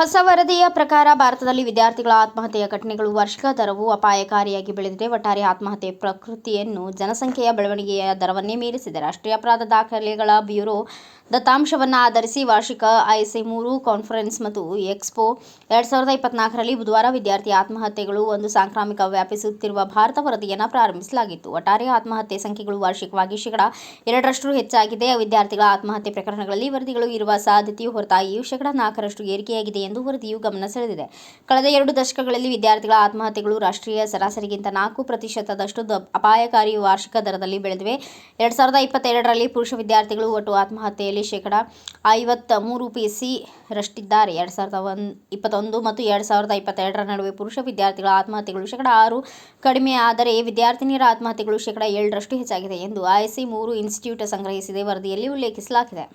ವರದಿಯ ಪ್ರಕಾರ ಭಾರತದಲ್ಲಿ ವಿದ್ಯಾರ್ಥಿಗಳ ಆತ್ಮಹತ್ಯೆಯ ಘಟನೆಗಳು ವಾರ್ಷಿಕ ದರವು ಅಪಾಯಕಾರಿಯಾಗಿ ಬೆಳೆದಿದೆ. ಒಟ್ಟಾರೆ ಆತ್ಮಹತ್ಯೆ ಪ್ರಕೃತಿಯನ್ನು ಜನಸಂಖ್ಯೆಯ ಬೆಳವಣಿಗೆಯ ದರವನ್ನೇ ಮೀರಿಸಿದೆ. ರಾಷ್ಟ್ರೀಯ ಅಪರಾಧ ದಾಖಲೆಗಳ ಬ್ಯೂರೋ ದತ್ತಾಂಶವನ್ನು ಆಧರಿಸಿ ವಾರ್ಷಿಕ ಐಸಿ ಮೂರು ಕಾನ್ಫರೆನ್ಸ್ ಮತ್ತು ಎಕ್ಸ್ಪೋ ಎರಡ್ ಸಾವಿರದ ಇಪ್ಪತ್ನಾಲ್ಕರಲ್ಲಿ ಬುಧವಾರ ವಿದ್ಯಾರ್ಥಿ ಆತ್ಮಹತ್ಯೆಗಳು ಒಂದು ಸಾಂಕ್ರಾಮಿಕ ವ್ಯಾಪಿಸುತ್ತಿರುವ ಭಾರತ ವರದಿಯನ್ನು ಪ್ರಾರಂಭಿಸಲಾಗಿತ್ತು. ಒಟ್ಟಾರೆ ಆತ್ಮಹತ್ಯೆ ಸಂಖ್ಯೆಗಳು ವಾರ್ಷಿಕವಾಗಿ ಶೇಕಡ ಎರಡರಷ್ಟು ಹೆಚ್ಚಾಗಿದೆ. ವಿದ್ಯಾರ್ಥಿಗಳ ಆತ್ಮಹತ್ಯೆ ಪ್ರಕರಣಗಳಲ್ಲಿ ವರದಿಗಳು ಇರುವ ಸಾಧ್ಯತೆಯು ಹೊರತಾಗಿಯೂ ಶೇಕಡ ನಾಲ್ಕರಷ್ಟು ಏರಿಕೆಯಾಗಿದೆ ಎಂದು ವರದಿಯು ಗಮನ ಸೆಳೆದಿದೆ. ಕಳೆದ ಎರಡು ದಶಕಗಳಲ್ಲಿ ವಿದ್ಯಾರ್ಥಿಗಳ ಆತ್ಮಹತ್ಯೆಗಳು ರಾಷ್ಟ್ರೀಯ ಸರಾಸರಿಗಿಂತ ನಾಲ್ಕು ಪ್ರತಿಶತದಷ್ಟು ಅಪಾಯಕಾರಿ ವಾರ್ಷಿಕ ದರದಲ್ಲಿ ಬೆಳೆದಿವೆ. ಎರಡ್ ಸಾವಿರದ ಇಪ್ಪತ್ತೆರಡರಲ್ಲಿ ಪುರುಷ ವಿದ್ಯಾರ್ಥಿಗಳು ಒಟ್ಟು ಆತ್ಮಹತ್ಯೆಯಲ್ಲಿ ಶೇಕಡ ಐವತ್ತ ಮೂರು ಪಿಸಿ ರಷ್ಟಿದ್ದಾರೆ. ಎರಡ್ ಸಾವಿರದ ಒನ್ ಇಪ್ಪತ್ತೊಂದು ಮತ್ತು ಎರಡ್ ಸಾವಿರದ ಇಪ್ಪತ್ತೆರಡರ ನಡುವೆ ಪುರುಷ ವಿದ್ಯಾರ್ಥಿಗಳ ಆತ್ಮಹತ್ಯೆಗಳು ಶೇಕಡ ಆರು ಕಡಿಮೆ ಆದರೆ ವಿದ್ಯಾರ್ಥಿನಿಯರ ಆತ್ಮಹತ್ಯೆಗಳು ಶೇಕಡ ಏಳರಷ್ಟು ಹೆಚ್ಚಾಗಿದೆ ಎಂದು ಐಸಿ ಮೂರು ಇನ್ಸ್ಟಿಟ್ಯೂಟ್ ಸಂಗ್ರಹಿಸಿದೆ. ವರದಿಯಲ್ಲಿ ಉಲ್ಲೇಖಿಸಲಾಗಿದೆ.